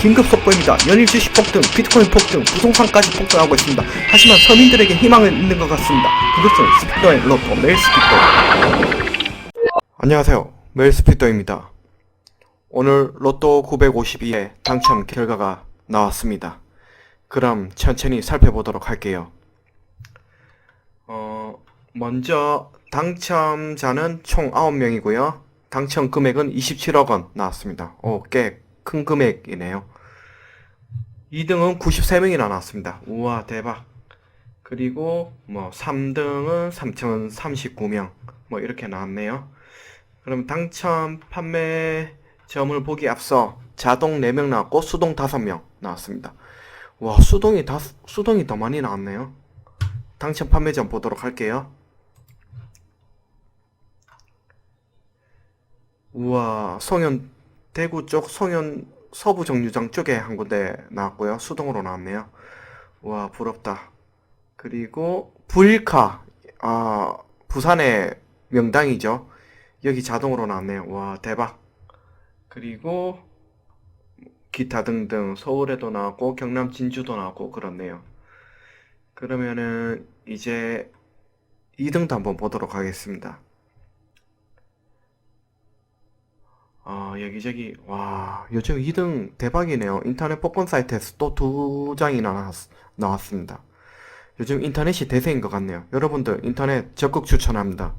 긴급 속보입니다. 연일 주 식 폭등, 비트코인 폭등, 부동산까지 폭등하고 있습니다. 하지만 서민들에게 희망은 있는 것 같습니다. 그것은 스피더의 로또 매일 스피더. 안녕하세요. 매일 스피더입니다. 오늘 로또 952의 당첨 결과가 나왔습니다. 그럼 천천히 살펴보도록 할게요. 어, 먼저 당첨자는 총 9명이고요. 당첨 금액은 27억 원 나왔습니다. 오, 꽤 큰 금액이네요. 2등은 93명이나 나왔습니다. 우와, 대박. 그리고 뭐 3등은 3,039명. 뭐 이렇게 나왔네요. 그럼 당첨 판매점을 보기 앞서 자동 4명 나왔고 수동 5명 나왔습니다. 와, 수동이 다 수동이 더 많이 나왔네요. 당첨 판매점 보도록 할게요. 우와, 송현 대구 쪽 송현 서부 정류장 쪽에 한 군데 나왔고요. 수동으로 나왔네요. 와, 부럽다. 그리고 부일카, 아, 부산의 명당이죠. 여기 자동으로 나왔네요. 와, 대박. 그리고 기타 등등 서울에도 나왔고 경남 진주도 나왔고 그렇네요. 그러면은 이제 2등도 한번 보도록 하겠습니다. 아, 여기저기, 와, 요즘 2등 대박이네요. 인터넷 복권 사이트에서 또 두 장이나 나왔, 나왔습니다. 요즘 인터넷이 대세인 것 같네요. 여러분들 인터넷 적극 추천합니다.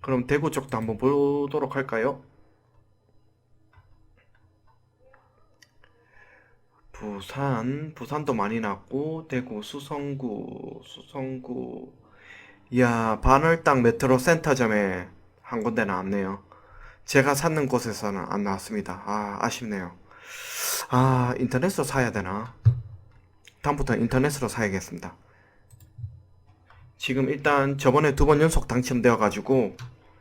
그럼 대구 쪽도 한번 보도록 할까요? 부산, 부산도 많이 났고, 대구, 수성구, 수성구. 이야, 반월당 메트로 센터점에 한 군데 나왔네요. 제가 찾는 곳에서는 안 나왔습니다. 아, 아쉽네요. 아, 인터넷으로 사야 되나? 다음부터 인터넷으로 사야겠습니다. 지금 일단 저번에 두 번 연속 당첨되어 가지고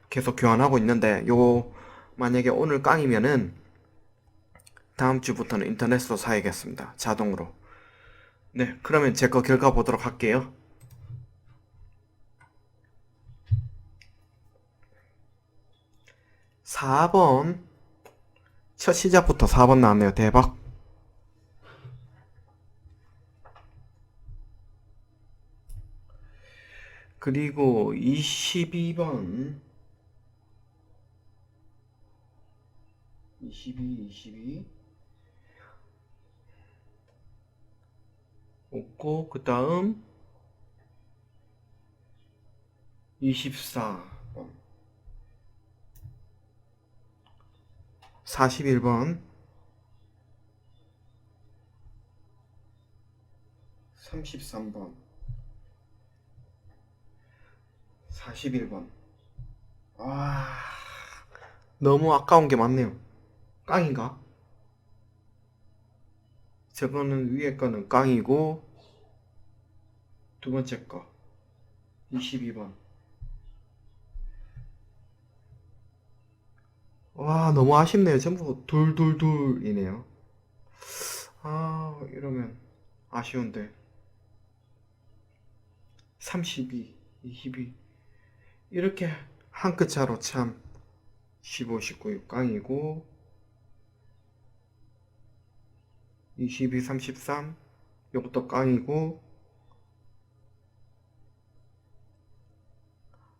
계속 교환하고 있는데 요 만약에 오늘 깡이면은 다음 주부터는 인터넷으로 사야겠습니다. 자동으로. 네, 그러면 제 거 결과 보도록 할게요. 4번. 첫 시작부터 4번 나왔네요. 대박. 그리고 22번. 22, 22. 없고, 그 다음 24번. 41번. 33번. 41번. 와. 너무 아까운 게 많네요. 깡인가? 저거는 위에 거는 깡이고 두 번째 거. 22번 와, 너무 아쉽네요. 전부 둘둘둘이네요. 아, 이러면 아쉬운데. 32, 22. 이렇게 한 끗 차로 참 15, 19, 6강이고 22, 33 요것도 깡이고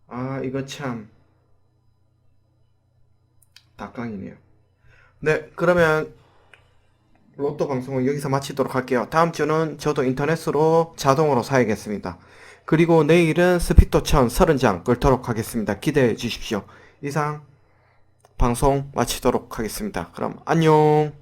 아, 이거 참 닭강이네요. 네, 그러면 로또 방송은 여기서 마치도록 할게요. 다음 주는 저도 인터넷으로 자동으로 사야겠습니다. 그리고 내일은 스피토천 30장 끌도록 하겠습니다. 기대해 주십시오. 이상 방송 마치도록 하겠습니다. 그럼 안녕.